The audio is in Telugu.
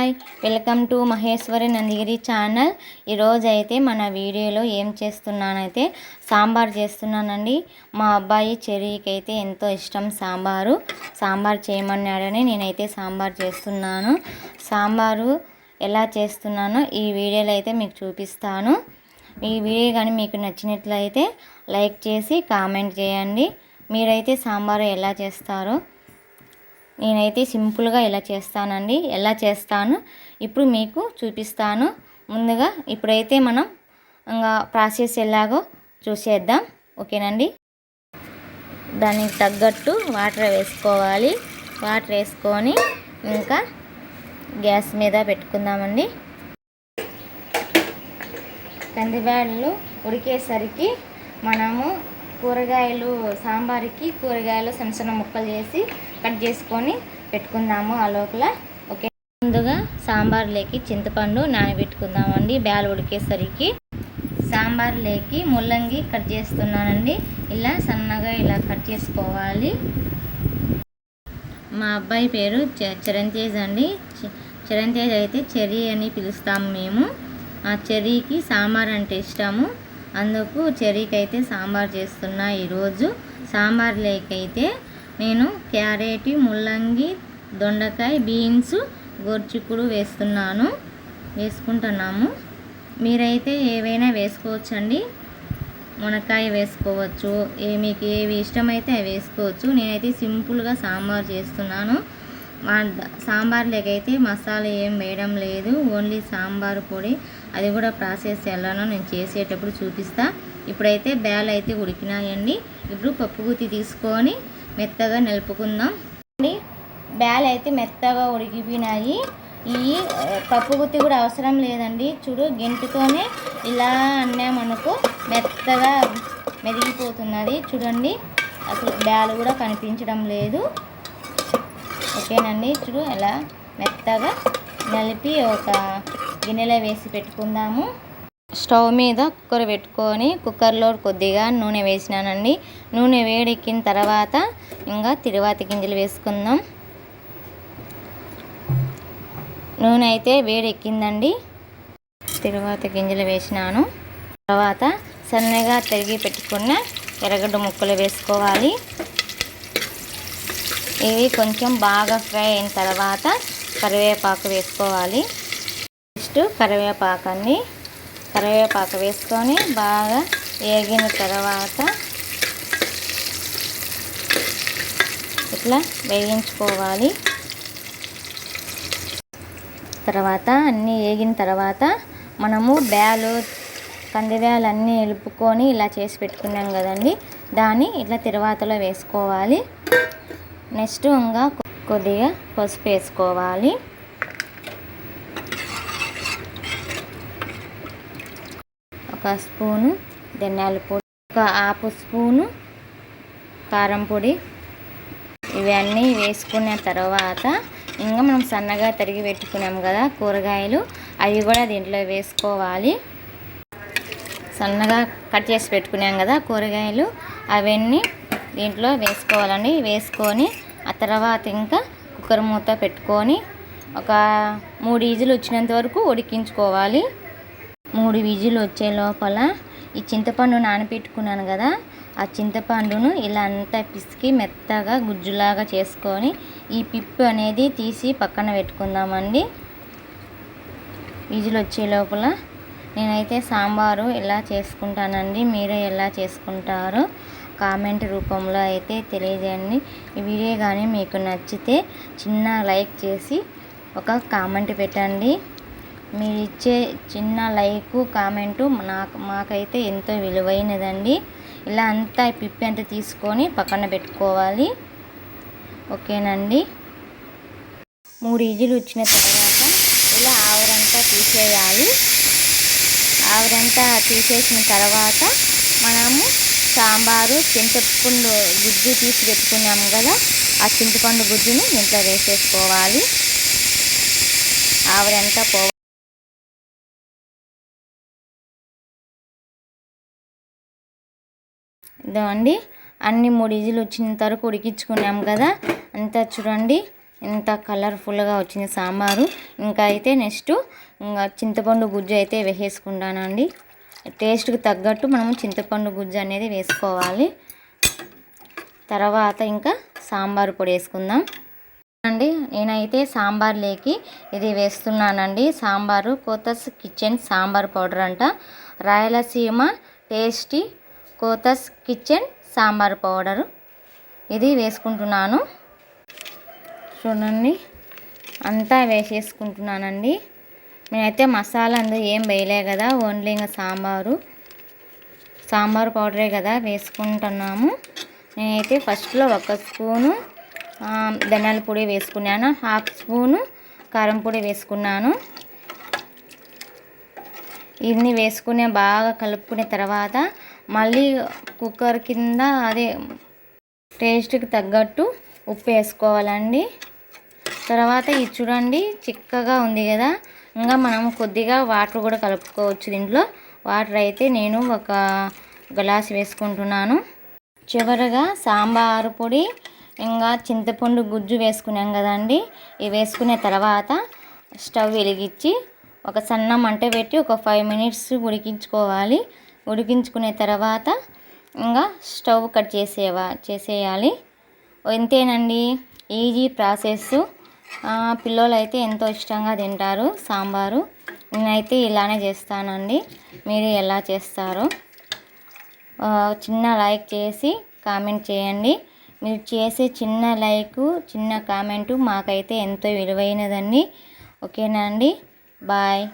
Hi welcome to Maheshwari Nandigiri channel. ఈరోజు అయితే మన వీడియోలో ఏం చేస్తున్నానైతే సాంబార్ చేస్తున్నానండి. మా అబ్బాయి చెరీకి అయితే ఎంతో ఇష్టం సాంబారు. సాంబార్ చేయమన్నాడని నేనైతే సాంబార్ చేస్తున్నాను. సాంబారు ఎలా చేస్తున్నానో ఈ వీడియోలో అయితే మీకు చూపిస్తాను. ఈ వీడియో కానీ మీకు నచ్చినట్లయితే లైక్ చేసి కామెంట్ చేయండి. మీరైతే సాంబారు ఎలా చేస్తారో నేనైతే సింపుల్గా ఇలా చేస్తానండి. ఎలా చేస్తాను? ఇప్పుడు మీకు చూపిస్తాను. ముందుగా ఇప్పుడైతే మనం ఇంకా ప్రాసెస్ ఎలాగో చూసేద్దాం. ఓకేనండి? దానికి తగ్గట్టు వాటర్ వేసుకోవాలి. వాటర్ వేసుకొని ఇంకా గ్యాస్ మీద పెట్టుకుందామండి. కందిబ్యాళ్ళు ఉడికేసరికి మనము కూరగాయలు సాంబార్కి కూరగాయలు సన్న సన్న ముక్కలు చేసి కట్ చేసుకొని పెట్టుకుందాము ఆ లోపల. ఓకే. ముందుగా సాంబార్లోకి చింతపండు నానబెట్టుకుందామండి బ్యాలు ఉడికేసరికి. సాంబార్లోకి ముల్లంగి కట్ చేస్తున్నానండి. ఇలా సన్నగా ఇలా కట్ చేసుకోవాలి. మా అబ్బాయి పేరు చ అండి. చిరంతేజ్ అయితే చెర్రీ అని పిలుస్తాము మేము. ఆ చెర్రీకి సాంబార్ అంటే ఇష్టము. అందుకు చెరీకైతే సాంబార్ చేస్తున్నా ఈరోజు. సాంబార్ లేకైతే నేను క్యారెట్ ముల్లంగి దొండకాయ బీన్స్ గోర్చిక్కుడు వేస్తున్నాను. వేసుకుంటున్నాము. మీరైతే ఏవైనా వేసుకోవచ్చండి? మునక్కాయ వేసుకోవచ్చు. ఏ మీకు ఏవి ఇష్టమైతే అవి వేసుకోవచ్చు. నేనైతే సింపుల్గా సాంబార్ చేస్తున్నాను. సాంబార్ లేకైతే మసాలా ఏం వేయడం లేదు. ఓన్లీ సాంబార్ పొడి. అది కూడా ప్రాసెస్ ఎలానో నేను చేసేటప్పుడు చూపిస్తా. ఇప్పుడైతే బ్యాలు అయితే ఉడికినాయండి. ఇప్పుడు పప్పు గుత్తి తీసుకొని మెత్తగా నిలుపుకుందాం. బ్యాలు అయితే మెత్తగా ఉడికిపోయినాయి. ఈ పప్పు గుత్తి కూడా అవసరం లేదండి. చూడు గెంటుతోనే ఇలా అన్నామనుకో మెత్తగా మెదిగిపోతున్నది. చూడండి అసలు బ్యాలు కూడా కనిపించడం లేదు. ఓకేనండి. చూడు ఎలా మెత్తగా నలిపి ఒక గిన్నెలో వేసి పెట్టుకుందాము. స్టవ్ మీద కుక్కర్ పెట్టుకొని కుక్కర్లో కొద్దిగా నూనె వేసినానండి. నూనె వేడెక్కిన తర్వాత ఇంకా తిరువాతి గింజలు వేసుకుందాం. నూనె అయితే వేడెక్కిందండి. తిరువాత గింజలు వేసినాను. తర్వాత సన్నగా తరిగి పెట్టుకున్న ఎర్రగడ్డ ముక్కలు వేసుకోవాలి. ఇవి కొంచెం బాగా ఫ్రై అయిన తర్వాత కరివేపాకు వేసుకోవాలి. నెక్స్ట్ కరివేపాకు కరివేపాకు వేసుకొని బాగా వేగిన తర్వాత ఇట్లా వేయించుకోవాలి. తర్వాత అన్నీ వేగిన తర్వాత మనము బ్యాలు కందిబ్యాలు అన్నీ ఎలుపుకొని ఇలా చేసి పెట్టుకున్నాం కదండి. దాన్ని ఇట్లా తిరువాతలో వేసుకోవాలి. నెక్స్ట్ ఇంకా కొద్దిగా పసుపు వేసుకోవాలి. ఒక స్పూను ధనియాల పొడి ఒక హాఫ్ స్పూను కారం పొడి. ఇవన్నీ వేసుకున్న తర్వాత ఇంకా మనం సన్నగా తరిగి పెట్టుకున్నాం కదా కూరగాయలు అవి కూడా దీంట్లో వేసుకోవాలి. సన్నగా కట్ చేసి పెట్టుకున్నాం కదా కూరగాయలు అవన్నీ దీంట్లో వేసుకోవాలండి. వేసుకొని ఆ తర్వాత ఇంకా కుక్కర్ మూత పెట్టుకొని ఒక మూడు ఈజులు వచ్చినంత వరకు ఉడికించుకోవాలి. మూడు విజులు వచ్చే లోపల ఈ చింతపండు నానబెట్టుకున్నాను కదా ఆ చింతపండును ఇలా అంతా పిసికి మెత్తగా గుజ్జులాగా చేసుకొని ఈ పిప్పు అనేది తీసి పక్కన పెట్టుకుందామండి. విజులు వచ్చే లోపల నేనైతే సాంబారు ఎలా చేసుకుంటానండి మీరు ఎలా చేసుకుంటారో కామెంట్ రూపంలో అయితే తెలియజేయండి. ఈ వీడియో కానీ మీకు నచ్చితే చిన్న లైక్ చేసి ఒక కామెంట్ పెట్టండి. మీరు ఇచ్చే చిన్న లైకు కామెంటు నాకు మాకైతే ఎంతో విలువైనదండి. ఇలా అంతా పిప్పి అంతా తీసుకొని పక్కన పెట్టుకోవాలి. ఓకేనండి? మూడు ఈజీలు వచ్చిన తర్వాత ఇలా ఆవరంతా తీసేయాలి. ఆవరంతా తీసేసిన తర్వాత మనము సాంబారు చింతపండు గుజ్జు తీసి పెట్టుకున్నాము కదా ఆ చింతపండు గుజ్జుని దీంట్లో వేసేసుకోవాలి. ఆవరంతా పో ఇదో అండి అన్ని మూడు ఈజీలు వచ్చినంత వరకు ఉడికించుకున్నాం కదా. అంతా చూడండి ఎంత కలర్ఫుల్గా వచ్చింది సాంబారు. ఇంకా అయితే నెక్స్ట్ ఇంకా చింతపండు గుజ్జు అయితే వేసేసుకుంటానండి. టేస్ట్కి తగ్గట్టు మనము చింతపండు గుజ్జు అనేది వేసుకోవాలి. తర్వాత ఇంకా సాంబార్ పొడి వేసుకుందాం. అండి నేనైతే సాంబార్ లేకి ఇది వేస్తున్నానండి. సాంబారు కోతస్ కిచెన్ సాంబార్ పౌడర్ అంట. Rayalaseema tasty Kothas kitchen sambar powder. ఇది వేసుకుంటున్నాను. చూడండి. అంతా వేసేసుకుంటున్నానండి. నేనైతే మసాలా అందులో ఏం వేయలే కదా ఓన్లీ ఇంకా సాంబారు. సాంబార్ పౌడరే కదా వేసుకుంటున్నాము. నేనైతే ఫస్ట్లో ఒక స్పూను ధనియాల పొడి వేసుకున్నాను. హాఫ్ స్పూను కారం పొడి వేసుకున్నాను. ఇన్ని వేసుకునే బాగా కలుపుకునే తర్వాత మళ్ళీ కుక్కర్ కింద అదే టేస్ట్కి తగ్గట్టు ఉప్పు వేసుకోవాలండి. తర్వాత ఇది చూడండి చిక్కగా ఉంది కదా. ఇంకా మనం కొద్దిగా వాటర్ కూడా కలుపుకోవచ్చు దీంట్లో. వాటర్ అయితే నేను ఒక గ్లాస్ వేసుకుంటున్నాను. చివరగా సాంబారు పొడి ఇంకా చింతపండు గుజ్జు వేసుకున్నాం కదండి. ఇవి వేసుకునే తర్వాత స్టవ్ వెలిగించి ఒక సన్న మంట పెట్టి ఒక ఫైవ్ మినిట్స్ ఉడికించుకోవాలి. ఉడికించుకునే తర్వాత ఇంకా స్టవ్ కట్ చేసేవా చేసేయాలి. ఇంతేనండి ఈజీ ప్రాసెస్ పిల్లలు అయితే ఎంతో ఇష్టంగా తింటారు సాంబారు. నేనైతే ఇలానే చేస్తానండి. మీరు ఎలా చేస్తారు. చిన్న లైక్ చేసి కామెంట్ చేయండి. మీరు చేసే చిన్న లైక్ చిన్న కామెంటు మాకైతే ఎంతో విలువైనదండి. ఓకేనా అండి? బాయ్.